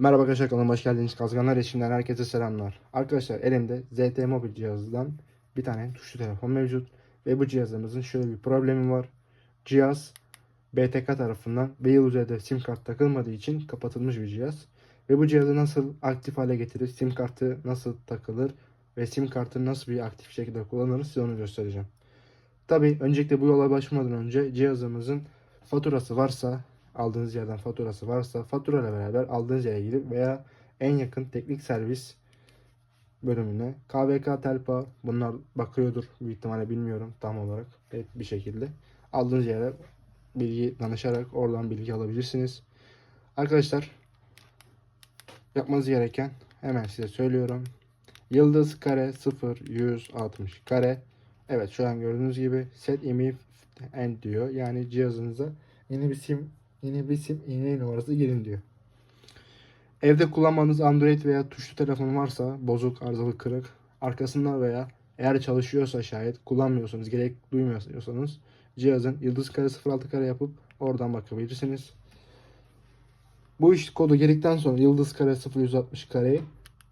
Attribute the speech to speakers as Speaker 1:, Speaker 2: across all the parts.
Speaker 1: Merhaba arkadaşlar hoş geldiniz. Kazganlar eşinden herkese selamlar. Arkadaşlar elimde ZT Mobil cihazından bir tane tuşlu telefon mevcut. Ve bu cihazımızın şöyle bir problemi var. Cihaz BTK tarafından ve yıl üzerinde sim kart takılmadığı için kapatılmış bir cihaz. Ve bu cihazı nasıl aktif hale getirir, sim kartı nasıl takılır ve sim kartı nasıl bir aktif şekilde kullanırız size onu göstereceğim. Tabi öncelikle bu yola başlamadan önce cihazımızın faturası varsa aldığınız yerden faturası varsa fatura ile beraber aldığınız yere gidip veya en yakın teknik servis bölümüne KVK Telpa bunlar bakıyordur büyük ihtimalle bilmiyorum tam olarak net bir şekilde aldığınız yere bilgi danışarak oradan bilgi alabilirsiniz. Arkadaşlar yapmanız gereken hemen size söylüyorum. Yıldız kare 0 160 kare Evet şu an gördüğünüz gibi set imi end diyor. Yani cihazınıza yeni bir sim yeni bir iğne numarası girin diyor. Evde kullanmanız Android veya tuşlu telefon varsa bozuk, arızalı, kırık arkasında veya eğer çalışıyorsa şayet kullanmıyorsanız, gerek duymuyorsanız cihazın yıldız kare 06 kare yapıp oradan bakabilirsiniz. Bu iş kodu girdikten sonra yıldız kare 0160 kareyi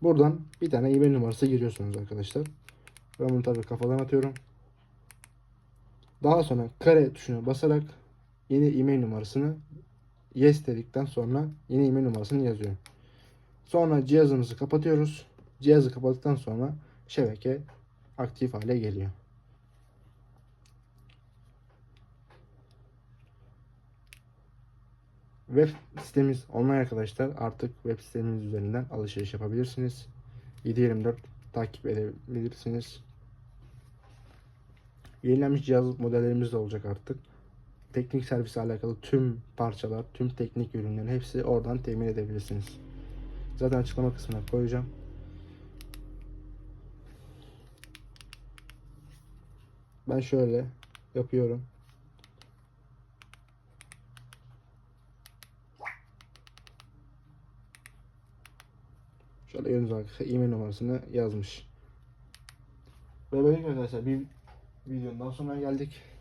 Speaker 1: buradan bir tane e-mail numarası giriyorsunuz arkadaşlar. Ben bunu tabii kafadan atıyorum. Daha sonra kare tuşuna basarak yeni e-mail numarasını yes dedikten sonra yeni e-mail numarasını yazıyorum. Sonra cihazımızı kapatıyoruz. Cihazı kapattıktan sonra şebeke aktif hale geliyor. Web sitemiz online arkadaşlar. Artık web sitemiz üzerinden alışveriş yapabilirsiniz. 7/24 takip edebilirsiniz. Yenilenmiş cihaz modellerimiz de olacak artık. Teknik servisle alakalı tüm parçalar, tüm teknik ürünlerin hepsi oradan temin edebilirsiniz. Zaten açıklama kısmına koyacağım. Ben şöyle yapıyorum. Şöyle gördüğünüz arkadaşlar e-mail numarasını yazmış. Ve böylelikle arkadaşlar bir videonun daha sonuna geldik.